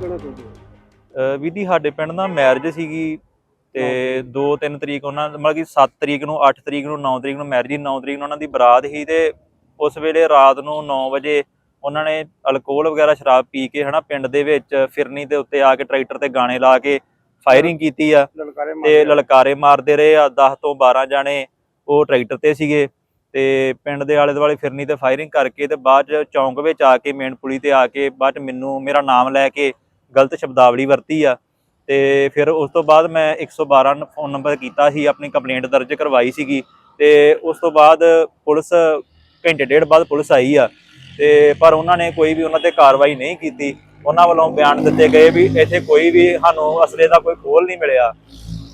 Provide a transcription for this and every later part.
ਕਹਿਣਾ ਚਾਹੁੰਦੇ ਹੋ ਜੀ ਸਾਡੇ ਪਿੰਡ ਨਾ ਮੈਰਿਜ ਸੀਗੀ ਤੇ 2-3 ਤਰੀਕ। ਉਹਨਾਂ ਮਤਲਬ ਕਿ 7 ਤਰੀਕ ਨੂੰ 8 ਤਰੀਕ ਨੂੰ 9 ਤਰੀਕ ਨੂੰ ਮੈਰਿਜ ਸੀ 9 ਤਰੀਕ ਨੂੰ ਉਹਨਾਂ ਦੀ ਬਰਾਤ ਸੀ ਤੇ ਉਸ ਵੇਲੇ ਰਾਤ ਨੂੰ 9 ਵਜੇ ਉਹਨਾਂ ਨੇ ਅਲਕੋਹਲ ਵਗੈਰਾ ਸ਼ਰਾਬ ਪੀ ਕੇ ਹਨਾ ਪਿੰਡ ਦੇ ਵਿੱਚ ਫਿਰਨੀ ਦੇ ਉੱਤੇ ਆ ਕੇ ਟਰੈਕਟਰ ਤੇ ਗਾਣੇ ਲਾ ਕੇ ਫਾਇਰਿੰਗ ਕੀਤੀ ਆ ਤੇ ਲਲਕਾਰੇ ਮਾਰਦੇ ਰਹੇ ਆ 10 ਤੋਂ 12 ਜਾਣੇ ਉਹ ਟਰੈਕਟਰ ਤੇ ਸੀਗੇ ਤੇ ਪਿੰਡ ਦੇ ਆਲੇ ਦੁਆਲੇ ਫਿਰਨੀ ਤੇ ਫਾਇਰਿੰਗ ਕਰਕੇ ਤੇ ਬਾਅਦ ਚ ਚੌਂਕ ਵਿੱਚ ਆ ਕੇ ਮੇਨ ਪੁਲੀ ਤੇ ਆ ਕੇ ਬਾਅਦ ਮੈਨੂੰ ਮੇਰਾ ਨਾਮ ਲੈ ਕੇ ਗਲਤ ਸ਼ਬਦਾਵਲੀ ਵਰਤੀ ਆ ਤੇ ਫਿਰ ਉਸ ਤੋਂ ਬਾਅਦ ਮੈਂ 112 ਨ- ਫੋਨ ਨੰਬਰ ਕੀਤਾ ਸੀ, ਆਪਣੀ ਕੰਪਲੇਂਟ ਦਰਜ ਕਰਵਾਈ ਸੀਗੀ ਤੇ ਉਸ ਤੋਂ ਬਾਅਦ ਪੁਲਿਸ ਘੰਟੇ ਡੇਢ ਬਾਅਦ ਪੁਲਿਸ ਆਈ ਆ ਤੇ ਪਰ ਉਹਨਾਂ ਨੇ ਕੋਈ ਵੀ ਉਹਨਾਂ ਤੇ ਕਾਰਵਾਈ ਨਹੀਂ ਕੀਤੀ। ਉਹਨਾਂ ਵੱਲੋਂ ਬਿਆਨ ਦਿੱਤੇ ਗਏ ਵੀ ਇੱਥੇ ਕੋਈ ਵੀ ਸਾਨੂੰ ਅਸਲੇ ਦਾ ਕੋਈ ਖੋਲ ਨਹੀਂ ਮਿਲਿਆ।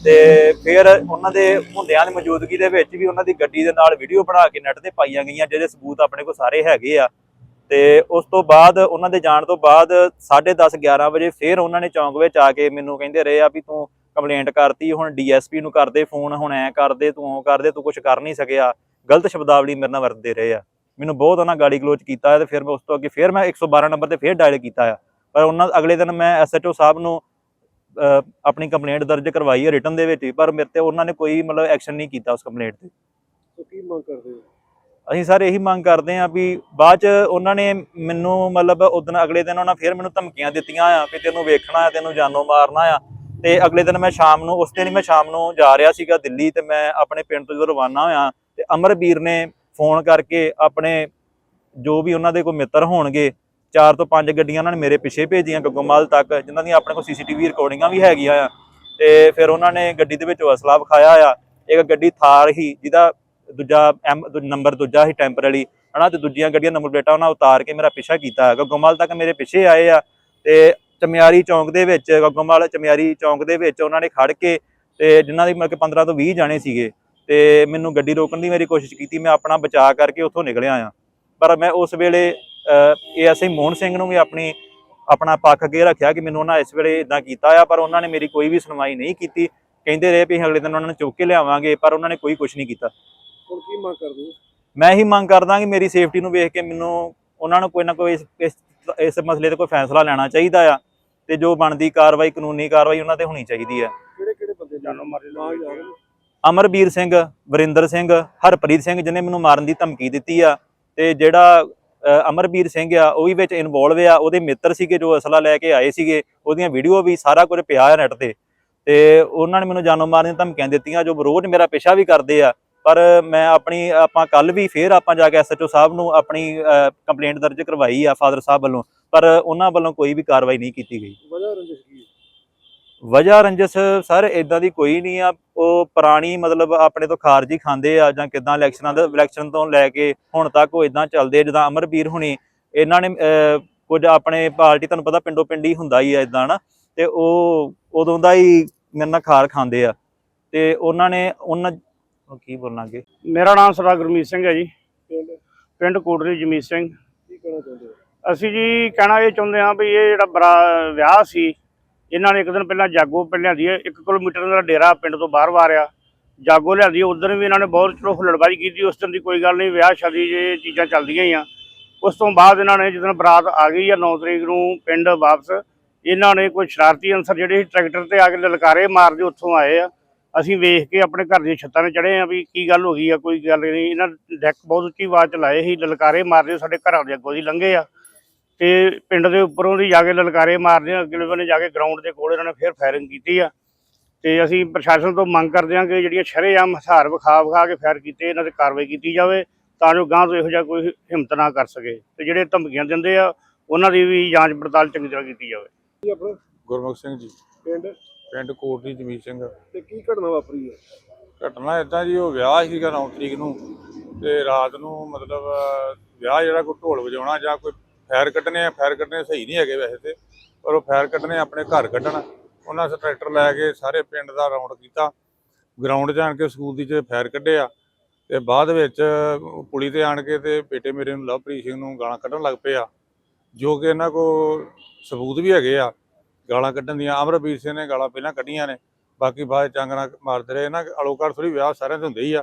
ਤੇ ਫਿਰ ਉਹਨਾਂ ਦੇ ਹੁੰਦਿਆਂ ਦੀ ਮੌਜੂਦਗੀ ਦੇ ਵਿੱਚ ਵੀ ਉਹਨਾਂ ਦੀ ਗੱਡੀ ਦੇ ਨਾਲ ਵੀਡੀਓ ਬਣਾ ਕੇ ਨੈਟ ਤੇ ਪਾਈਆਂ ਗਈਆਂ ਜਿਹਦੇ ਸਬੂਤ ਆਪਣੇ ਕੋਲ ਸਾਰੇ ਹੈਗੇ ਆ। ਤੇ ਉਸ ਤੋਂ ਬਾਅਦ, ਉਹਨਾਂ ਦੇ ਜਾਣ ਤੋਂ ਬਾਅਦ 10:30 11 ਵਜੇ ਫਿਰ ਉਹਨਾਂ ਨੇ ਚੌਂਕ ਵਿੱਚ ਆ ਕੇ ਮੈਨੂੰ ਕਹਿੰਦੇ ਰਹੇ ਆ ਵੀ ਤੂੰ ਕੰਪਲੇਂਟ ਕਰਤੀ, ਹੁਣ ਡੀਐਸਪੀ ਨੂੰ ਕਰਦੇ ਫੋਨ, ਹੁਣ ਐ ਕਰਦੇ, ਤੂੰ ਉਹ ਕਰਦੇ, ਤੂੰ ਕੁਝ ਕਰ ਨਹੀਂ ਸਕਿਆ। ਗਲਤ ਸ਼ਬਦਾਵਲੀ ਮੇਰੇ ਨਾਲ ਵਰਤਦੇ ਰਹੇ ਆ। ਮੈਨੂੰ ਬਹੁਤ ਉਹਨਾਂ ਗਾਲੀ ਗਲੋਚ ਕੀਤਾ ਹੈ ਤੇ ਫਿਰ ਮੈਂ ਉਸ ਤੋਂ ਅੱਗੇ ਫਿਰ ਮੈਂ 112 ਨੰਬਰ ਤੇ ਫਿਰ ਡਾਇਲ ਕੀਤਾ ਆ। ਪਰ ਉਹਨਾਂ, ਅਗਲੇ ਦਿਨ ਮੈਂ ਐਸਐਚਓ ਸਾਹਿਬ ਨੂੰ ਆਪਣੀ ਕੰਪਲੇਂਟ ਦਰਜ ਕਰਵਾਈ ਹੈ ਰਿਟਨ ਦੇ ਵਿੱਚ, ਪਰ ਮੇਰੇ ਤੇ ਉਹਨਾਂ ਨੇ ਕੋਈ ਮਤਲਬ ਐਕਸ਼ਨ ਨਹੀਂ ਕੀਤਾ ਉਸ ਕੰਪਲੇਂਟ ਤੇ। ਕੀ ਮੰਗ ਕਰਦੇ ਹੋ? ਅਸੀਂ ਸਾਰੇ ਇਹੀ ਮੰਗ ਕਰਦੇ ਹਾਂ ਵੀ ਬਾਅਦ ਚ ਉਹਨਾਂ ਨੇ ਮੈਨੂੰ ਮਤਲਬ ਉਦੋਂ ਅਗਲੇ ਦਿਨ ਉਹਨਾਂ ਫਿਰ ਮੈਨੂੰ ਧਮਕੀਆਂ ਦਿੱਤੀਆਂ ਆ ਵੀ ਤੈਨੂੰ ਵੇਖਣਾ ਆ, ਤੈਨੂੰ ਜਾਨੋਂ ਮਾਰਨਾ ਆ। ਤੇ ਅਗਲੇ ਦਿਨ ਮੈਂ ਸ਼ਾਮ ਨੂੰ, ਉਸ ਦਿਨ ਹੀ ਮੈਂ ਸ਼ਾਮ ਨੂੰ ਜਾ ਰਿਹਾ ਸੀਗਾ ਦਿੱਲੀ ਤੇ ਮੈਂ ਆਪਣੇ ਪਿੰਡ ਤੋਂ ਜਦੋਂ ਰਵਾਨਾ ਹੋਇਆ ਤੇ ਅਮਰਵੀਰ ਨੇ ਫੋਨ ਕਰਕੇ ਆਪਣੇ ਜੋ ਵੀ ਉਹਨਾਂ ਦੇ ਕੋਈ ਮਿੱਤਰ ਹੋਣਗੇ, ਚਾਰ ਤੋਂ ਪੰਜ ਗੱਡੀਆਂ ਉਹਨਾਂ ਨੇ ਮੇਰੇ ਪਿੱਛੇ ਭੇਜੀਆਂ ਗੱਗੋਮਾਲ ਤੱਕ, ਜਿਨ੍ਹਾਂ ਦੀਆਂ ਆਪਣੇ ਕੋਲ ਸੀਸੀਟੀਵੀ ਰਿਕਾਰਡਿੰਗਾਂ ਵੀ ਹੈਗੀਆਂ ਆ। ਤੇ ਫਿਰ ਉਹਨਾਂ ਨੇ ਗੱਡੀ ਦੇ ਵਿੱਚ ਅਸਲਾ ਵਿਖਾਇਆ ਆ। ਇੱਕ ਗੱਡੀ ਥਾਰ ਹੀ, ਜਿਹਦਾ ਦੂਜਾ ਐਮ ਨੰਬਰ ਦੂਜਾ ਹੀ ਟੈਂਪਰੇਰੀ ਹਨਾ, ਤੇ ਦੂਜੀਆਂ ਗੱਡੀਆਂ ਨੰਬਰ ਪਲੇਟਾਂ ਉਹਨਾਂ ਉਤਾਰ ਕੇ ਮੇਰਾ ਪਿੱਛਾ ਕੀਤਾ ਹੈ ਗੱਗੋਮਾਲ ਤੱਕ ਮੇਰੇ ਪਿੱਛੇ ਆਏ ਆ, ਤੇ ਚਮਿਆਰੀ ਚੌਂਕ ਦੇ ਵਿੱਚ ਗੱਗੋਮਾਲ ਚਮਿਆਰੀ ਚੌਂਕ ਦੇ ਵਿੱਚ ਉਹਨਾਂ ਨੇ ਖੜ ਕੇ, ਤੇ ਜਿਨ੍ਹਾਂ ਦੀ ਮਤਲਬ ਕਿ 15 ਤੋਂ 20 ਜਾਣੇ ਸੀਗੇ, ਤੇ ਮੈਨੂੰ ਗੱਡੀ ਰੋਕਣ ਦੀ ਮੇਰੀ ਕੋਸ਼ਿਸ਼ ਕੀਤੀ, ਮੈਂ ਆਪਣਾ ਬਚਾਅ ਕਰਕੇ ਉੱਥੋਂ ਨਿਕਲਿਆ ਆ। ਪਰ ਮੈਂ ਉਸ ਵੇਲੇ ਏਐਸਆਈ ਮੋਹਨ ਸਿੰਘ ਨੂੰ ਵੀ ਆਪਣੀ, ਆਪਣਾ ਪੱਖ ਅੱਗੇ ਰੱਖਿਆ ਕਿ ਮੈਨੂੰ ਉਹਨਾਂ ਇਸ ਵੇਲੇ ਇਦਾਂ ਕੀਤਾ ਆ, ਪਰ ਉਹਨਾਂ ਨੇ ਮੇਰੀ ਕੋਈ ਵੀ ਸੁਣਵਾਈ ਨਹੀਂ ਕੀਤੀ। ਕਹਿੰਦੇ ਰਹੇ ਵੀ ਅਗਲੇ ਦਿਨ ਉਹਨਾਂ ਨੂੰ ਚੁੱਕ ਕੇ ਲਿਆਵਾਂਗੇ, ਪਰ ਉਹਨਾਂ ਨੇ ਕੋਈ ਕੁਝ ਨਹੀਂ ਕੀਤਾ। ਹੁਣ ਕੀ ਮੰਗ ਕਰਦੇ ਹੋ? ਮੈਂ ਇਹੀ ਮੰਗ ਕਰਦਾ ਕਿ ਮੇਰੀ ਸੇਫਟੀ ਨੂੰ ਵੇਖ ਕੇ ਮੈਨੂੰ ਉਹਨਾਂ ਨੂੰ ਕੋਈ ਨਾ ਕੋਈ ਇਸ ਇਸ- ਇਸ ਮਸਲੇ ਤੇ ਕੋਈ ਫੈਸਲਾ ਲੈਣਾ ਚਾਹੀਦਾ ਆ ਤੇ ਜੋ ਬਣਦੀ ਕਾਰਵਾਈ ਕਾਨੂੰਨੀ ਕਾਰਵਾਈ ਉਹਨਾਂ ਤੇ ਹੋਣੀ ਚਾਹੀਦੀ ਆ। ਕਿਹੜੇ ਕਿਹੜੇ ਬੰਦੇ ਜਾਨੋਂ ਮਾਰੇ ਨਾ ਯਾਰ ਅਮਰਬੀਰ ਸਿੰਘ ਵਰਿੰਦਰ ਸਿੰਘ ਹਰਪ੍ਰੀਤ ਸਿੰਘ ਜਿਹਨੇ ਮੈਨੂੰ ਮਾਰਨ ਦੀ ਧਮਕੀ ਦਿੱਤੀ ਆ ਤੇ ਜਿਹੜਾ ਅ, ਅਮਰਬੀਰ ਸਿੰਘ ਆ ਉਹ ਵੀ ਵਿੱਚ ਇਨਵੋਲਵ ਆ ਉਹਦੇ ਮਿੱਤਰ ਸੀਗੇ ਜੋ ਅਸਲਾ ਲੈ ਕੇ ਆਏ ਸੀਗੇ ਉਹਦੀਆਂ ਵੀਡੀਓ ਵੀ ਸਾਰਾ ਕੁਝ ਪਿਆ ਹੈ ਨੈਟ ਤੇ ਤੇ ਉਹਨਾਂ ਨੇ ਮੈਨੂੰ ਜਾਨੋਂ ਮਾਰਨ ਦੀਆਂ ਧਮਕੀਆਂ ਦਿੱਤੀਆਂ ਜੋ ਰੋਜ਼ ਮੇਰਾ ਪਿੱਛਾ ਵੀ ਕਰਦੇ ਆ। ਪਰ ਮੈਂ ਆਪਣੀ ਆਪਾਂ ਕੱਲ ਵੀ ਫੇਰ ਆਪਾਂ ਜਾ ਕੇ ਐਸਐਚਓ ਸਾਹਿਬ ਨੂੰ ਆਪਣੀ ਕੰਪਲੇਂਟ ਦਰਜ ਕਰਵਾਈ ਆ ਫਾਦਰ ਸਾਹਿਬ ਵੱਲੋਂ ਪਰ ਉਹਨਾਂ ਵੱਲੋਂ ਕੋਈ ਵੀ ਕਾਰਵਾਈ ਨਹੀਂ ਕੀਤੀ ਗਈ। ਵਜ੍ਹਾ ਰੰਜਿਸ਼ ਕੀ? ਵਜ੍ਹਾ ਰੰਜਸ ਸਰ ਇਦਾਂ ਦੀ ਕੋਈ ਨਹੀਂ ਆ ਉਹ ਪੁਰਾਣੀ ਮਤਲਬ ਆਪਣੇ ਤੋਂ ਖਾਰਜੀ ਖਾਂਦੇ ਆ ਜਾਂ ਕਿਦਾਂ ਇਲੈਕਸ਼ਨਾਂ ਦੇ ਇਲੈਕਸ਼ਨ ਤੋਂ ਲੈ ਕੇ ਹੁਣ ਤੱਕ ਉਹ ਇਦਾਂ ਚੱਲਦੇ ਆ, ਜਿੱਦਾਂ ਅਮਰਵੀਰ ਹੁਣੀ ਇਹਨਾਂ ਨੇ ਕੁਝ ਆਪਣੇ ਪਾਰਟੀ ਤੁਹਾਨੂੰ ਪਤਾ ਪਿੰਡੋ ਪਿੰਡੀ ਹੁੰਦਾ ਹੀ ਆ ਇਦਾਂ ਨਾ ਤੇ ਉਹ ਉਦੋਂ ਦਾ ਹੀ ਮੇਰੇ ਨਾਲ ਖਾਰ ਖਾਂਦੇ ਆ। ਤੇ ਉਹਨਾਂ ਨੇ ਉਹਨਾਂ ਉਹ ਕੀ ਬੋਲਾਂਗੇ ਮੇਰਾ ਨਾਮ ਸਰਦਾਰ ਗੁਰਮੀਤ ਸਿੰਘ ਹੈ ਜੀ। ਪਿੰਡ? ਪਿੰਡ ਕੋਟਲੀ ਜਮੀਤ ਸਿੰਘ। ਕੀ ਕਹਿਣਾ ਚਾਹੁੰਦੇ ਹੋ? ਅਸੀਂ ਜੀ ਕਹਿਣਾ ਇਹ ਚਾਹੁੰਦੇ ਹਾਂ ਵੀ ਇਹ ਜਿਹੜਾ ਬਰਾ ਵਿਆਹ ਸੀ ਇਹਨਾਂ ਨੇ ਇੱਕ ਦਿਨ ਪਹਿਲਾਂ ਜਾਗੋ ਪਹਿਲਾਂ ਲਿਆਂਦੀ ਹੈ। 1 ਕਿਲੋਮੀਟਰ ਦਾ ਡੇਰਾ ਪਿੰਡ ਤੋਂ ਬਾਹਰ ਵਾਰਿਆ। ਜਾਗੋ ਲਿਆਂਦੀ ਉਧਰ ਵੀ ਇਹਨਾਂ ਨੇ ਬਹੁਤ ਚਲੋ ਹੁੱਲੜਬਾਜ਼ੀ ਕੀਤੀ। ਉਸ ਦਿਨ ਦੀ ਕੋਈ ਗੱਲ ਨਹੀਂ ਵਿਆਹ ਸ਼ਾਦੀ ਜੇ ਚੀਜ਼ਾਂ ਚੱਲਦੀਆਂ ਹੀ ਆ। ਉਸ ਤੋਂ ਬਾਅਦ ਇਹਨਾਂ ਨੇ ਜਦੋਂ ਬਰਾਤ ਆ ਗਈ ਆ 9 ਤਰੀਕ ਨੂੰ ਪਿੰਡ ਵਾਪਸ ਇਹਨਾਂ ਨੇ ਕੋਈ ਸ਼ਰਾਰਤੀ ਅਨਸਰ ਜਿਹੜੇ ਸੀ ਟਰੈਕਟਰ ਤੇ ਆ ਕੇ ਲਲਕਾਰੇ ਮਾਰਦੇ ਉੱਥੋਂ ਆਏ ਆ। ਅਸੀਂ ਵੇਖ ਕੇ ਆਪਣੇ ਘਰ ਦੀਆਂ ਛੱਤਾਂ 'ਤੇ ਚੜੇ ਆ ਵੀ ਕੀ ਗੱਲ ਹੋ ਗਈ ਆ ਕੋਈ ਗੱਲ ਨਹੀਂ। ਇਹਨਾਂ ਡੈਕ ਬਹੁਤ ਉੱਚੀ ਆਵਾਜ਼ ਚ ਲਾਏ ਸੀ ਲਲਕਾਰੇ ਮਾਰਦੇ ਸਾਡੇ ਘਰਾਂ ਦੇ ਅੱਗੋਂ ਦੀ ਲੰਘੇ ਆ। ਤੇ ਪਿੰਡ ਦੇ ਉੱਪਰੋਂ ਦੀ ਜਾ ਕੇ ਲਲਕਾਰੇ ਮਾਰਦੇ ਆ ਅਗਲੇ ਬੰਨੇ ਜਾ ਕੇ ਗਰਾਊਂਡ ਦੇ ਕੋਲ ਇਹਨਾਂ ਨੇ ਫਿਰ ਫਾਇਰਿੰਗ ਕੀਤੀ ਆ। ਤੇ ਅਸੀਂ ਪ੍ਰਸ਼ਾਸਨ ਤੋਂ ਮੰਗ ਕਰਦੇ ਹਾਂ ਕਿ ਜਿਹੜੀਆਂ ਸ਼ਰੇਆਮ ਹਥਿਆਰ ਵਿਖਾ ਵਿਖਾ ਕੇ ਫਾਇਰ ਕੀਤੇ ਇਹਨਾਂ ਤੇ ਕਾਰਵਾਈ ਕੀਤੀ ਜਾਵੇ ਤਾਂ ਜੋ ਗਾਂਹ ਤੋਂ ਇਹੋ ਜਿਹਾ ਕੋਈ ਹਿੰਮਤ ਨਾ ਕਰ ਸਕੇ। ਤੇ ਜਿਹੜੇ ਧਮਕੀਆਂ ਦਿੰਦੇ ਆ ਉਹਨਾਂ ਦੀ ਵੀ ਜਾਂਚ ਪੜਤਾਲ ਚੰਗੀ ਤਰ੍ਹਾਂ ਕੀਤੀ ਜਾਵੇ। ਗੁਰਮੁਖ ਸਿੰਘ ਜੀ। ਪਿੰਡ? ਪਿੰਡ ਕੋਟਲੀ ਜਮੀਤ ਸਿੰਘ। ਤੇ ਕੀ ਘਟਨਾ ਵਾਪਰੀ ਹੈ? ਘਟਨਾ ਇਦਾਂ ਜੀ ਉਹ ਵਿਆਹ ਸੀਗਾ 9 ਤਰੀਕ ਨੂੰ ਤੇ ਰਾਤ ਨੂੰ ਮਤਲਬ ਵਿਆਹ ਜਿਹੜਾ ਕੋਈ ਢੋਲ ਵਜਾਉਣਾ ਜਾਂ ਕੋਈ ਫਾਇਰ ਕੱਢਣੇ ਆ ਫਾਇਰ ਕੱਢਣੇ ਸਹੀ ਨਹੀਂ ਹੈਗੇ ਵੈਸੇ ਤੇ ਪਰ ਉਹ ਫਾਇਰ ਕੱਢਣੇ ਆਪਣੇ ਘਰ ਕੱਢਣ। ਉਹਨਾਂ ਸੇ ਟਰੈਕਟਰ ਲੈ ਕੇ ਸਾਰੇ ਪਿੰਡ ਦਾ ਰਾਉਂਡ ਕੀਤਾ। ਗਰਾਊਂਡ ਜਾਣ ਕੇ ਸਕੂਲ ਦੀ ਚ ਫਾਇਰ ਕੱਢਿਆ। ਤੇ ਬਾਅਦ ਵਿੱਚ ਪੁਲੀ ਤੇ ਆਣ ਕੇ ਤੇ ਬੇਟੇ ਮੇਰੇ ਨੂੰ ਲਵਪ੍ਰੀਤ ਸਿੰਘ ਨੂੰ ਗਾਲਾਂ ਕੱਢਣ ਲੱਗ ਪਏ ਆ ਜੋ ਕਿ ਇਹਨਾਂ ਕੋ ਸਬੂਤ ਵੀ ਹੈਗੇ ਆ। ਗਾਲਾਂ ਕੱਢਣ ਦੀਆਂ ਅਮਰਵੀਰ ਸਿੰਘ ਨੇ ਗਾਲਾਂ ਪਹਿਲਾਂ ਕੱਢੀਆਂ ਨੇ ਬਾਕੀ ਬਾਅਦ ਚਾਂਗਣਾ ਮਾਰਦੇ ਰਹੇ ਨਾ ਅਲੋਕਾਰ ਥੋੜੀ ਵਿਆਹ ਸਾਰਿਆਂ ਦੇ ਹੁੰਦੇ ਹੀ ਆ।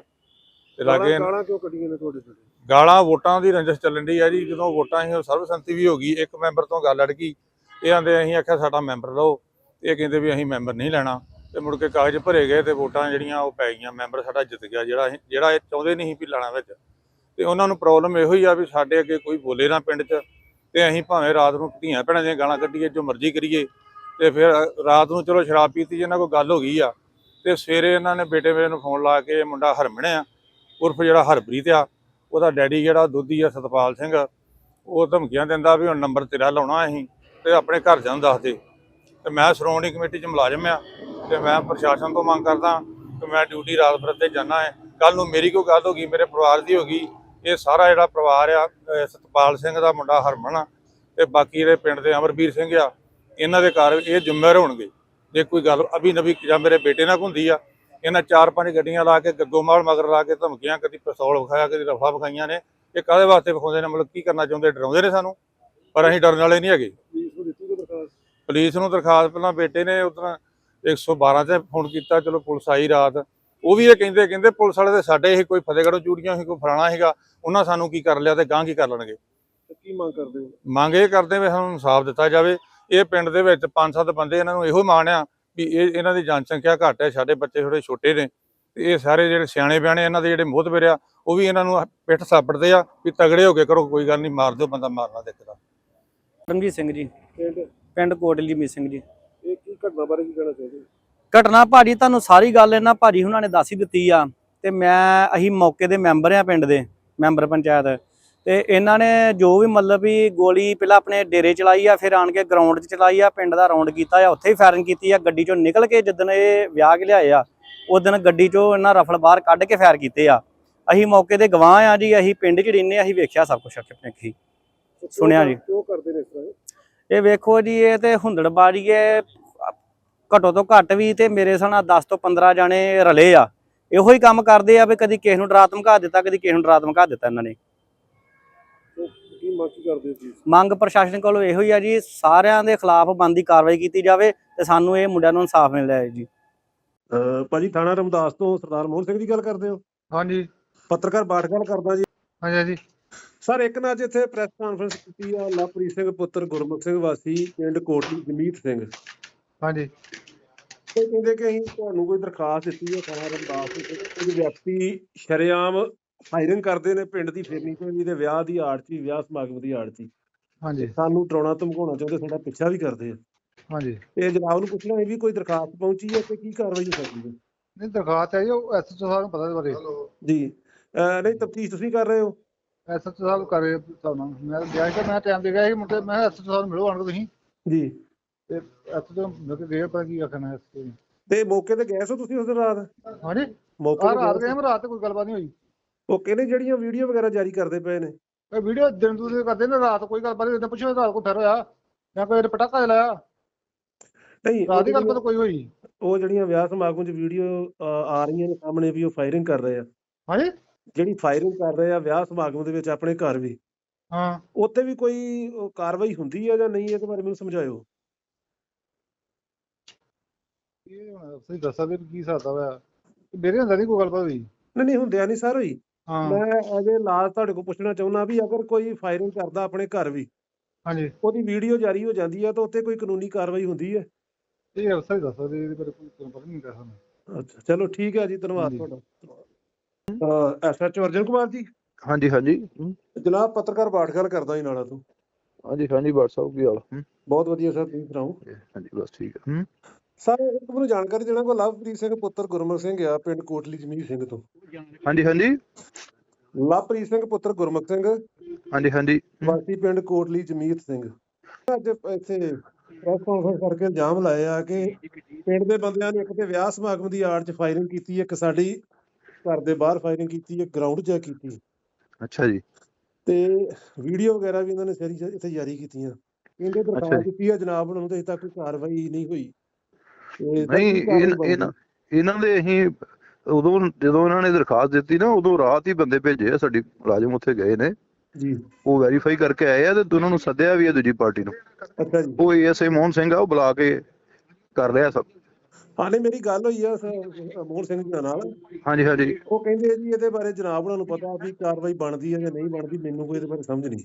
ਤੇ ਲਾਗੇ ਗਾਲਾਂ ਕਿਉਂ ਕੱਢੀਆਂ ਨੇ ਤੁਹਾਡੇ ਤੇ? ਗਾਲਾਂ ਵੋਟਾਂ ਦੀ ਰੰਜਿਸ਼ ਚੱਲਣ ਦੀ ਆ ਜੀ ਜਦੋਂ ਵੋਟਾਂ ਸੀ ਸਰਬਸੰਮਤੀ ਵੀ ਹੋ ਗਈ ਇੱਕ ਮੈਂਬਰ ਤੋਂ ਗੱਲ ਅੜ ਗਈ ਇਹ ਆਂਦੇ ਅਸੀਂ ਆਖਿਆ ਸਾਡਾ ਮੈਂਬਰ ਲਓ ਇਹ ਕਹਿੰਦੇ ਵੀ ਅਸੀਂ ਮੈਂਬਰ ਨਹੀਂ ਲੈਣਾ ਤੇ ਮੁੜ ਕੇ ਕਾਗਜ਼ ਭਰੇ ਗਏ ਤੇ ਵੋਟਾਂ ਜਿਹੜੀਆਂ ਉਹ ਪੈ ਗਈਆਂ ਮੈਂਬਰ ਸਾਡਾ ਜਿੱਤ ਗਿਆ ਜਿਹੜਾ ਜਿਹੜਾ ਇਹ ਚਾਹੁੰਦੇ ਨਹੀਂ ਸੀ ਵੀ ਲੈਣਾ ਵਿੱਚ। ਤੇ ਉਹਨਾਂ ਨੂੰ ਪ੍ਰੋਬਲਮ ਇਹੋ ਹੀ ਆ ਵੀ ਸਾਡੇ ਅੱਗੇ ਕੋਈ ਬੋਲੇ ਨਾ ਪਿੰਡ 'ਚ ਤੇ ਅਸੀਂ ਭਾਵੇਂ ਰਾਤ ਨੂੰ ਧੀਆਂ ਭੈਣਾਂ ਦੀਆਂ ਗਾਲਾਂ ਕੱਢੀਏ ਜੋ ਮਰਜ਼ੀ ਕਰੀਏ ਤੇ ਫਿਰ ਰਾਤ ਨੂੰ ਚਲੋ ਸ਼ਰਾਬ ਪੀਤੀ ਜਿਹਨਾਂ ਕੋਈ ਗੱਲ ਹੋ ਗਈ ਆ, ਤੇ ਸਵੇਰੇ ਇਹਨਾਂ ਨੇ ਬੇਟੇ ਮੇਰੇ ਨੂੰ ਫੋਨ ਲਾ ਕੇ ਇਹ ਮੁੰਡਾ ਹਰਮਨ ਆ, ਉਰਫ ਜਿਹੜਾ ਹਰਪ੍ਰੀਤ ਆ, ਉਹਦਾ ਡੈਡੀ ਜਿਹੜਾ ਦੁੱਧੀ ਆ ਸਤਪਾਲ ਸਿੰਘ, ਉਹ ਧਮਕੀਆਂ ਦਿੰਦਾ ਵੀ ਹੁਣ ਨੰਬਰ ਤੇਰਾ ਲਾਉਣਾ ਅਸੀਂ, ਤੇ ਆਪਣੇ ਘਰ ਜਾਣ ਦੱਸ ਦੇ। ਤੇ ਮੈਂ ਸ਼੍ਰੋਮਣੀ ਕਮੇਟੀ 'ਚ ਮੁਲਾਜ਼ਮ ਆ, ਤੇ ਮੈਂ ਪ੍ਰਸ਼ਾਸਨ ਤੋਂ ਮੰਗ ਕਰਦਾ ਕਿ ਮੈਂ ਡਿਊਟੀ ਰਾਤ ਬਰਤੇ ਜਾਣਾ ਹੈ ਕੱਲ ਨੂੰ ਮੇਰੀ ਕੋਈ ਗੱਲ ਹੋ ਗਈ, ਮੇਰੇ ਪਰਿਵਾਰ ਦੀ ਹੋ ਗਈ, ਇਹ ਸਾਰਾ ਜਿਹੜਾ ਪਰਿਵਾਰ ਆ ਸਤਪਾਲ ਸਿੰਘ ਦਾ ਮੁੰਡਾ ਹਰਮਨ ਆ, ਤੇ ਬਾਕੀ ਜਿਹੜੇ ਪਿੰਡ ਦੇ ਅਮਰਵੀਰ ਸਿੰਘ ਆ ਇਹਨਾਂ ਦੇ ਘਰ ਇਹ ਜ਼ਿੰਮੇਵਾਰ ਹੋਣਗੇ। ਜੇ ਕੋਈ ਗੱਲ ਅਭੀ ਨਵੀ ਜਾਂ ਮੇਰੇ ਬੇਟੇ ਨਾਲ ਹੁੰਦੀ ਆ ਇਹਨਾਂ ਚਾਰ ਪੰਜ ਗੱਡੀਆਂ ਲਾ ਕੇ ਗੱਗੋਮਾਲ ਮਗਰ ਲਾ ਕੇ ਧਮਕੀਆਂ ਕਦੀ ਪਿਸਤੌਲ ਵਿਖਾਇਆ ਕਦੀ ਰਫਾ ਵਿਖਾਈਆਂ ਨੇ। ਇਹ ਕਾਹਦੇ ਵਾਸਤੇ ਵਿਖਾਉਂਦੇ ਨੇ? ਮਤਲਬ ਕੀ ਕਰਨਾ ਚਾਹੁੰਦੇ? ਡਰਾਉਂਦੇ ਨੇ ਸਾਨੂੰ? ਪਰ ਅਸੀਂ ਡਰਨ ਵਾਲੇ ਨਹੀਂ ਹੈਗੇ। ਪੁਲਿਸ ਨੂੰ ਦਰਖਾਸਤ? ਪਹਿਲਾਂ ਬੇਟੇ ਨੇ ਉਦੋਂ 112 ਤੇ ਫੋਨ ਕੀਤਾ ਚਲੋ ਪੁਲਿਸ ਆਈ ਰਾਤ। ਉਹ ਵੀ ਇਹ ਕਹਿੰਦੇ ਕਹਿੰਦੇ ਪੁਲਿਸ ਵਾਲੇ ਤੇ ਸਾਡੇ ਇਹ ਕੋਈ ਫਤਿਹਗੜ੍ਹੋਂ ਚੂੜੀਆਂ ਸੀ ਕੋਈ ਫਲਾਣਾ ਹੈਗਾ ਉਹਨਾਂ ਸਾਨੂੰ ਕੀ ਕਰ ਲਿਆ ਤੇ ਗਾਂ ਕੀ ਕਰ ਲੈਣਗੇ? ਕੀ ਮੰਗ ਕਰਦੇ ਹੋ? ਮੰਗ ਇਹ ਕਰਦੇ ਵੀ ਸਾਨੂੰ ਇਨਸਾਫ ਦਿੱਤਾ ਜਾਵੇ। ਇਹ ਪਿੰਡ ਦੇ ਵਿੱਚ ਪੰਜ ਸੱਤ ਬੰਦੇ ਇਹਨਾਂ ਨੂੰ ਇਹੋ ਮਾਣ ਆ ਵੀ ਇਹ ਇਹਨਾਂ ਦੀ ਜਨਸੰਖਿਆ ਘੱਟ ਹੈ ਸਾਡੇ ਬੱਚੇ ਥੋੜੇ ਛੋਟੇ ਨੇ। ਤੇ ਇਹ ਸਾਰੇ ਜਿਹੜੇ ਸਿਆਣੇ ਬਿਆਣੇ ਇਹਨਾਂ ਦੇ ਜਿਹੜੇ ਮੋਹਤਬਰ ਆ ਉਹ ਵੀ ਇਹਨਾਂ ਨੂੰ ਪਿੱਠ ਸਾਪੜਦੇ ਆ ਵੀ ਤਗੜੇ ਹੋ ਕੇ ਕਰੋ ਕੋਈ ਗੱਲ ਨਹੀਂ ਮਾਰ ਦਿਓ ਬੰਦਾ ਮਾਰਨਾ ਦੇਖਦਾ। ਰਣਜੀਤ ਸਿੰਘ ਜੀ। ਪਿੰਡ? ਕੋਟਲੀ ਮੀਤ ਸਿੰਘ ਜੀ। ਇਹ ਕੀ ਘਟਨਾ ਬਾਰੇ ਕੀ ਕਹਿਣਾ ਚਾਹੁੰਦੇ? ਘਟਨਾ ਭਾਜੀ ਤੁਹਾਨੂੰ ਸਾਰੀ ਗੱਲ ਇਹਨਾਂ ਭਾਜੀ ਹੁਣਾਂ ਨੇ ਦੱਸ ਹੀ ਦਿੱਤੀ ਆ। ਤੇ ਮੈਂ ਅਸੀਂ ਮੌਕੇ ਦੇ ਮੈਂਬਰ ਆ ਪਿੰਡ ਦੇ ਮੈਂਬਰ ਪੰਚਾਇਤ। ਤੇ ਇਹਨਾਂ ਨੇ ਜੋ ਵੀ ਮਤਲਬ ਵੀ ਗੋਲੀ ਪਹਿਲਾਂ ਆਪਣੇ ਡੇਰੇ ਚਲਾਈ ਆ ਫਿਰ ਆਣ ਕੇ ਗਰਾਊਂਡ 'ਚ ਚਲਾਈ ਆ ਪਿੰਡ ਦਾ ਰਾਉਂਡ ਕੀਤਾ ਆ ਉੱਥੇ ਹੀ ਫਾਇਰਿੰਗ ਕੀਤੀ ਆ ਗੱਡੀ 'ਚੋਂ ਨਿਕਲ ਕੇ ਜਿੱਦਣ ਇਹ ਵਿਆਹ ਕੇ ਲਿਆਏ ਆ ਉਸ ਦਿਨ ਗੱਡੀ 'ਚੋਂ ਇਹਨਾਂ ਰਫਲ ਬਾਹਰ ਕੱਢ ਕੇ ਫਾਇਰ ਕੀਤੇ ਆ ਅਸੀਂ ਮੌਕੇ ਦੇ ਗਵਾਹ ਆ ਜੀ ਅਸੀਂ ਪਿੰਡ 'ਚ ਰਹਿੰਦੇ ਅਸੀਂ ਵੇਖਿਆ ਸਭ ਕੁਝ ਆਪਣੇ ਅੱਖੀਂ ਤੇ ਸੁਣਿਆ ਜੀ। ਕਿਉਂ ਕਰਦੇ ਨੇ ਇਸ ਤਰ੍ਹਾਂ ਇਹ? ਵੇਖੋ ਜੀ ਇਹ ਤੇ ਹੁੰਦੜਬਾੜੀ ਹੈ ਘੱਟੋ ਤੋਂ ਘੱਟ ਵੀ ਤੇ ਮੇਰੇ ਸਾਨਾ 10 ਤੋਂ 15 ਜਾਣੇ ਰਲੇ ਆ ਇਹੋ ਹੀ ਕੰਮ ਕਰਦੇ ਆ ਵੀ ਕਦੀ ਕਿਸੇ ਨੂੰ ਡਰਾ ਧਮਕਾ ਦਿੱਤਾ ਕਦੀ ਕਿਸੇ ਨੂੰ ਡਰਾ ਧਮਕਾ ਦਿੱਤਾ ਇਹਨਾਂ ਨੇ ਤੇ ਕੀ ਮੰਗ ਕੀ ਕਰਦੇ ਹੋ ਤੁਸੀਂ ਮੰਗ ਪ੍ਰਸ਼ਾਸਨ ਕੋਲੋਂ ਇਹੋ ਹੀ ਆ ਜੀ ਸਾਰਿਆਂ ਦੇ ਖਿਲਾਫ ਬੰਦੀ ਕਾਰਵਾਈ ਕੀਤੀ ਜਾਵੇ ਤੇ ਸਾਨੂੰ ਇਹ ਮੁੰਡਿਆਂ ਨੂੰ ਇਨਸਾਫ ਮਿਲ ਜਾਏ ਜੀ। ਭਾਜੀ ਥਾਣਾ ਰਮਦਾਸ ਤੋਂ ਸਰਦਾਰ ਮੋਹਨ ਸਿੰਘ ਦੀ ਗੱਲ ਕਰਦੇ ਹੋ? ਹਾਂਜੀ। ਪੱਤਰਕਾਰ ਬਾਠ ਗੱਲ ਕਰਦਾ ਜੀ। ਹਾਂਜੀ ਹਾਂਜੀ। ਸਰ ਇੱਕ ਨਾ ਅੱਜ ਇੱਥੇ ਪ੍ਰੈਸ ਕਾਨਫਰੰਸ ਕੀਤੀ ਆ ਲਵਪ੍ਰੀਤ ਸਿੰਘ ਪੁੱਤਰ ਗੁਰਮੁਖ ਸਿੰਘ ਵਾਸੀ ਪਿੰਡ ਕੋਟਲੀ ਜਮੀਤ ਸਿੰਘ। ਹਾਂਜੀ। ਉਹ ਕਹਿੰਦੇ ਕਿ ਅਸੀਂ ਤੁਹਾਨੂੰ ਕੋਈ ਦਰਖਾਸਤ ਦਿੱਤੀ ਹੈ ਥਾਣਾ ਰਮਦਾਸ ਦੇ ਵਿੱਚ ਕੁਝ ਵਿਅਕਤੀ ਸ਼ਰੇਆਮ ਫਾਇਰਿੰਗ ਕਰਦੇ ਨੇ ਪਿੰਡ ਦੀ ਫੇਰਨੀ ਤੋਂ ਜੀ ਦੇ ਵਿਆਹ ਦੀ ਆੜ 'ਚ ਹੀ, ਵਿਆਹ ਸਮਾਗਮ ਦੀ ਆੜ 'ਚ ਹੀ। ਹਾਂਜੀ ਸਾਨੂੰ ਡਰਾਉਣਾ ਧਮਕਾਉਣਾ ਚਾਹੁੰਦੇ ਸਾਡਾ ਪਿੱਛਾ ਵੀ ਕਰਦੇ ਆ। ਹਾਂਜੀ। ਤੇ ਜਨਾਬ ਨੂੰ ਪੁੱਛਣਾ ਹੈ ਵੀ ਕੋਈ ਦਰਖਾਸਤ ਪਹੁੰਚੀ ਹੈ ਤੇ ਕੀ ਕਾਰਵਾਈ ਹੋ ਸਕਦੀ ਹੈ? ਨਹੀਂ ਦਰਖਾਸਤ ਹੈ ਜੀ ਉਹ ਐਸਐਚਓ ਸਾਹਿਬ ਨੂੰ ਪਤਾ ਇਸ ਬਾਰੇ। ਜੀ। ਨਹੀਂ ਤਫਤੀਸ਼ ਤੁਸੀਂ ਕਰ ਰਹੇ ਹੋ? ਐਸਐਚਓ ਸਾਹਿਬ ਕਰ ਰਹੇ ਤੁਹਾਨੂੰ ਮੈਂ ਗਿਆ ਕਿ ਮੈਂ ਟਾਈਮ ਦੇ ਗਿਆ ਸੀ ਮੁੰਡੇ ਮੈਂ ਐਸਐਚਓ ਸਾਹਿਬ ਨੂੰ ਮਿਲੋ ਆਣ ਕੇ ਤੁਸੀਂ। ਜੀ। ਤੇ ਐਸਐਚਓ ਮਿਲ ਕੇ ਗਏ ਪਰ ਕੀ ਆਖਣਾ ਐਸਐਚਓ ਤੇ ਮੌਕੇ ਤੇ ਗਏ ਸੋ ਤੁਸੀਂ ਉਸ ਦਿਨ ਰਾਤ? ਹਾਂਜੀ। ਮੌਕੇ ਤੇ ਰਾਤ ਗਏ ਗਏ ਮੈਂ ਰਾਤ ਕੋਈ ਗੱਲਬਾਤ ਨਹੀਂ ਹੋਈ? ਉਹ ਕਹਿੰਦੇ ਜਿਹੜੀਆਂ ਵੀਡੀਓ ਵਗੈਰਾ ਜਾਰੀ ਕਰਦੇ ਪਏ ਨੇ? ਇਹ ਵੀਡੀਓ ਦਿਨ ਦੂਸਰੇ ਕਰਦੇ ਨੇ ਰਾਤ ਕੋਈ ਗੱਲਬਾਤ ਨਹੀਂ ਉਹਨੇ ਪੁੱਛਿਆ ਰਾਤ ਕੋਈ ਫਿਰ ਹੋਇਆ ਜਾਂ ਕੋਈ ਪਟਾਕਾ ਚਲਾਇਆ ਨਹੀਂ ਰਾਤ ਦੀ ਜਿਹੜੀਆਂ- ਗੱਲਬਾਤ ਕੋਈ ਹੋਈ। ਉਹ ਜਿਹੜੀਆਂ ਵਿਆਹ ਸਮਾਗਮ 'ਚ ਵੀਡੀਓ ਆ ਰਹੀਆਂ ਨੇ ਸਾਹਮਣੇ ਵੀ ਉਹ ਫਾਇਰਿੰਗ ਕਰ ਰਹੇ ਆ। ਹਾਂਜੀ? ਜਿਹੜੀ ਫਾਇਰਿੰਗ ਕਰ ਰਹੇ ਆ ਵਿਆਹ ਸਮਾਗਮ ਦੇ ਵਿੱਚ ਆਪਣੇ ਘਰ ਵੀ। ਹਾਂ। ਉੱਥੇ ਵੀ ਕੋਈ ਕਾਰਵਾਈ ਹੁੰਦੀ ਹੈ ਜਾਂ ਨਹੀਂ ਇਹਦੇ ਬਾਰੇ ਮੈਨੂੰ ਸਮਝਾਇਓ। ਇਹ ਹੁਣ ਤੁਸੀਂ ਦੱਸ ਵੀ ਕੀ ਹਿਸਾਬ ਹੋਇਆ ਮੇਰੇ ਅੰਦਰ ਨਹੀਂ ਕੋਈ ਗੱਲਬਾਤ ਹੋਈ। ਨਹੀਂ ਨਹੀਂ ਹੁੰਦਿਆ ਨਹੀਂ ਸਰ ਹੋਈ। ਹਾਂ। ਮੈਂ ਅਜੇ ਲਾਸਟ ਤੁਹਾਡੇ ਕੋਲ ਪੁੱਛਣਾ ਚਾਹੁੰਦਾ ਵੀ ਅਗਰ ਕੋਈ ਫਾਇਰਿੰਗ ਕਰਦਾ ਆਪਣੇ ਘਰ ਵੀ ਹਾਂਜੀ। ਉਹਦੀ ਵੀਡੀਓ ਜਾਰੀ ਹੋ ਜਾਂਦੀ ਹੈ ਤਾਂ ਉੱਤੇ ਕੋਈ ਕਾਨੂੰਨੀ ਕਾਰਵਾਈ ਹੁੰਦੀ ਹੈ? ਇਹ ਅਫਸਰ ਹੀ ਦੱਸ ਸਕਦੇ ਇਹਦੇ ਬਾਰੇ ਕੋਈ ਤੁਹਾਨੂੰ ਪਤਾ ਨਹੀਂ ਕਰ ਸਾਨੂੰ। ਅੱਛਾ ਚਲੋ ਠੀਕ ਹੈ ਜੀ ਧੰਨਵਾਦ। ਤੁਹਾਡਾ। ਐਸਐਚਓ ਅਰਜਨ ਕੁਮਾਰ ਜੀ। ਹਾਂਜੀ ਹਾਂਜੀ। ਜਨਾਬ ਪੱਤਰਕਾਰ ਬਾਠ ਗੱਲ ਕਰਦਾ ਜੀ ਨਾਲਾ ਤੋਂ। ਹਾਂਜੀ ਹਾਂਜੀ ਸਾਹਿਬ ਕੀ ਹਾਲ ਹੂੰ, ਬਹੁਤ ਵਧੀਆ ਸਰ ਤੁਸੀਂ ਸੁਣਾਓ? ਹਾਂਜੀ ਬਸ ਠੀਕ ਹੂੰ। ਸਰ ਇੱਕ ਮੈਨੂੰ ਜਾਣਕਾਰੀ ਦੇਣਾ ਕੋ ਲਵਪ੍ਰੀਤ ਸਿੰਘ ਪੁੱਤਰ ਗੁਰਮੁਖ ਸਿੰਘ ਆ ਪਿੰਡ ਕੋਟਲੀ ਜਮੀਰ ਸਿੰਘ ਤੋਂ। ਹਾਂਜੀ ਹਾਂਜੀ। ਲਵਪ੍ਰੀਤ ਸਿੰਘ ਪੁੱਤਰ ਗੁਰਮੁਖ ਸਿੰਘ। ਹਾਂਜੀ ਹਾਂਜੀ। ਵਾਸੀ ਪਿੰਡ ਕੋਟਲੀ ਜਮੀਤ ਸਿੰਘ। ਅੱਜ ਇੱਥੇ ਪ੍ਰੈਸ ਕਾਨਫਰੰਸ ਕਰਕੇ ਇਲਜ਼ਾਮ ਲਾਏ ਆ ਕਿ ਪਿੰਡ ਦੇ ਬੰਦਿਆਂ ਨੇ ਇੱਕ ਤੇ ਵਿਆਹ ਸਮਾਗਮ ਦੀ ਆੜ 'ਚ ਫਾਇਰਿੰਗ ਕੀਤੀ ਇੱਕ ਸਾਡੀ ਘਰ ਦੇ ਬਾਹਰ ਫਾਇਰਿੰਗ ਕੀਤੀ ਹੈ ਗਰਾਊਂਡ 'ਚ ਕੀਤੀ। ਅੱਛਾ ਜੀ। ਤੇ ਵੀਡੀਓ ਵਗੈਰਾ ਵੀ ਇਹਨਾਂ ਨੇ ਸਾਰੀ ਇੱਥੇ ਜਾਰੀ ਕੀਤੀਆਂ। ਅੱਛਾ ਦਰਖਾਸਤ। ਦਿੱਤੀ ਹੈ ਜਨਾਬ ਨੂੰ ਤੇ ਅਜੇ ਤੱਕ ਕੋਈ ਕਾਰਵਾਈ ਨਹੀਂ ਹੋਈ। ਨਹੀਂ ਇਹਨਾਂ? ਇਹਨਾਂ ਦੇ ਅਸੀਂ ਉਦੋਂ ਜਦੋਂ ਇਹਨਾਂ ਨੇ ਦਰਖਾਸਤ ਦਿੱਤੀ ਨਾ ਉਦੋਂ ਰਾਤ ਹੀ ਬੰਦੇ ਭੇਜੇ ਆ ਸਾਡੀ ਮੁਲਾਜ਼ਮ ਉੱਥੇ ਗਏ ਨੇ। ਜੀ। ਉਹ ਵੈਰੀਫਾਈ ਕਰਕੇ ਆਏ ਆ ਤੇ ਉਹਨਾਂ ਨੂੰ ਸੱਦਿਆ ਵੀ ਹੈ ਦੂਜੀ ਪਾਰਟੀ ਨੂੰ। ਅੱਛਾ ਜੀ। ਉਹ ਏਐਸਏ ਮੋਹਨ ਸਿੰਘ ਆ ਉਹ ਬੁਲਾ ਕੇ ਕਰ ਰਿਹਾ ਸਭ। ਹਾਂ ਨਹੀਂ ਮੇਰੀ ਗੱਲ ਹੋਈ ਆ ਮੋਹਨ ਸਿੰਘ ਜੀ ਨਾਲ। ਹਾਂਜੀ ਹਾਂਜੀ। ਉਹ ਕਹਿੰਦੇ ਜੀ ਇਹਦੇ ਬਾਰੇ ਜਨਾਬ ਉਹਨਾਂ ਨੂੰ ਪਤਾ ਵੀ ਕਾਰਵਾਈ ਬਣਦੀ ਹੈ ਜਾਂ ਨਹੀਂ ਬਣਦੀ ਮੈਨੂੰ ਕੋਈ ਇਹਦੇ ਬਾਰੇ ਸਮਝ ਨਹੀਂ।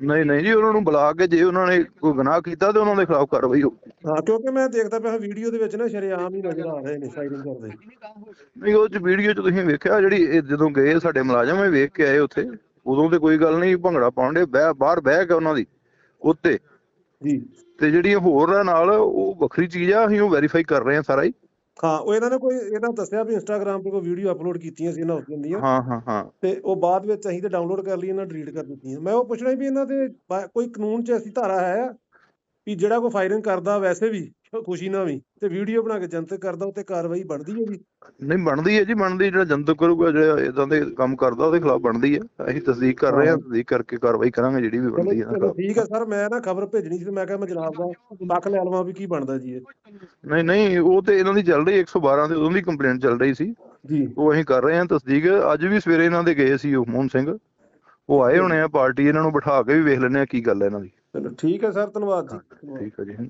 ਨਹੀਂ ਨਹੀਂ ਜੀ ਉਹਨਾਂ ਨੂੰ ਬੁਲਾ ਕੇ ਜੇ ਉਹਨਾਂ ਨੇ ਕੋਈ ਗੁਨਾਹ ਕੀਤਾ ਤੇ ਉਹਨਾਂ ਦੇ ਖਿਲਾਫ ਕਾਰਵਾਈ ਹੋ ਹਾਂ ਕਿਉਂਕਿ ਮੈਂ ਦੇਖਦਾ ਪਿਆ ਵੀਡੀਓ ਦੇ ਵਿੱਚ ਨਾ ਸ਼ਰੇਆਮ ਹੀ ਨਜ਼ਰ ਆ ਰਹੇ ਨੇ ਫਾਇਰਿੰਗ ਕਰਦੇ। ਨਹੀਂ ਉਹ ਚ ਵੀਡੀਓ ਚ ਤੁਸੀਂ ਵੇਖਿਆ ਜਿਹੜੀ ਇਹ ਜਦੋਂ ਗਏ ਸਾਡੇ ਮੁਲਾਜ਼ਮ ਇਹ ਵੇਖ ਕੇ ਆਏ ਉੱਥੇ ਉਦੋਂ ਤੇ ਕੋਈ ਗੱਲ ਨਹੀਂ ਭੰਗੜਾ ਪਾਉਂਦੇ ਬਹਿ ਬਾਹਰ ਬਹਿ ਕੇ ਉਹਨਾਂ ਦੀ ਉੱਤੇ। ਜੀ। ਤੇ ਜਿਹੜੀ ਹੋਰ ਆ ਨਾਲ ਉਹ ਵੱਖਰੀ ਚੀਜ਼ ਆ ਅਸੀਂ ਉਹ ਵੈਰੀਫਾਈ ਕਰ ਰਹੇ ਹਾਂ ਸਾਰਾ ਹੀ। ਹਾਂ ਉਹ ਇਹਨਾਂ ਨੇ ਕੋਈ ਇਹਨਾਂ ਦੱਸਿਆ ਵੀ ਇੰਸਟਾਗ੍ਰam ਤੇ ਕੋਈ ਵੀਡੀਓ ਅਪਲੋਡ ਕੀਤੀਆਂ ਸੀ ਇਹਨਾਂ ਉਸ ਦਿਨ ਦੀਆਂ। ਹਾਂ ਹਾਂ ਹਾਂ। ਤੇ ਉਹ ਬਾਅਦ ਵਿੱਚ ਅਸੀਂ ਤੇ ਡਾਊਨਲੋਡ ਕਰ ਲਈ ਇਹਨਾਂ ਡਿਲੀਟ ਕਰ ਦਿੱਤੀਆਂ। ਮੈਂ ਉਹ ਪੁੱਛਣਾ ਵੀ ਇਹਨਾਂ ਦੇ ਕੋਈ ਕਾਨੂੰਨ 'ਚ ਐਸੀ ਧਾਰਾ ਹੈ ਵੀ ਜਿਹੜਾ ਕੋਈ ਫਾਇਰਿੰਗ ਕਰਦਾ ਵੈਸੇ ਵੀ ਖੁਸ਼ੀ ਨਾਲ ਵੀ ਤੇ ਵੀਡੀਓ ਬਣਾ ਕੇ ਜਨਤਕ ਕਰਦਾ ਉਹ ਤੇ ਕਾਰਵਾਈ ਬਣਦੀ ਹੈ ਜੀ? ਨਹੀਂ ਬਣਦੀ ਹੈ ਜੀ ਬਣਦੀ ਜਿਹੜਾ ਜਨਤਕ ਕਰੂਗਾ ਜਿਹੜਾ ਇਦਾਂ ਦੇ ਕੰਮ ਕਰਦਾ ਉਹਦੇ ਖਿਲਾਫ ਬਣਦੀ ਹੈ। ਅਸੀਂ ਤਸਦੀਕ ਕਰ ਰਹੇ ਹਾਂ ਤਸਦੀਕ ਕਰਕੇ ਕਾਰਵਾਈ ਕਰਾਂਗੇ ਜਿਹੜੀ ਵੀ ਬਣਦੀ ਹੈ ਚਲੋ ਠੀਕ ਹੈ ਸਰ ਮੈਂ ਨਾ ਖਬਰ ਭੇਜਣੀ ਸੀ ਮੈਂ ਕਿਹਾ ਮੈਂ ਜਨਾਬ ਦਾ ਪੱਖ ਲੈ ਲਵਾਂ ਵੀ ਕੀ ਬਣਦਾ ਜੀ ਇਹ। ਨਹੀਂ ਨਹੀਂ ਉਹ ਤੇ ਇਹਨਾਂ ਦੀ ਚੱਲ ਰਹੀ 112 ਤੇ ਉਦੋਂ ਦੀ ਕੰਪਲੇਂਟ ਚੱਲ ਰਹੀ ਸੀ। ਜੀ। ਉਹ ਅਸੀਂ ਕਰ ਰਹੇ ਹਾਂ ਤਸਦੀਕ। ਅੱਜ ਵੀ ਸਵੇਰੇ ਇਹਨਾਂ ਦੇ ਗਏ ਸੀ ਉਹ ਮੋਹਨ ਸਿੰਘ। ਉਹ ਆਏ ਹੋਣੇ ਆ ਪਾਰਟੀ ਇਹਨਾਂ ਨੂੰ ਬਿਠਾ ਕੇ ਵੀ ਵੇਖ ਲੈਂਦੇ ਆ ਕੀ ਗੱਲ ਹੈ ਇਹਨਾਂ ਦੀ। ਚਲੋ ਠੀਕ ਹੈ ਸਰ ਧੰਨਵਾਦ ਜੀ। ਠੀਕ ਹੈ ਜੀ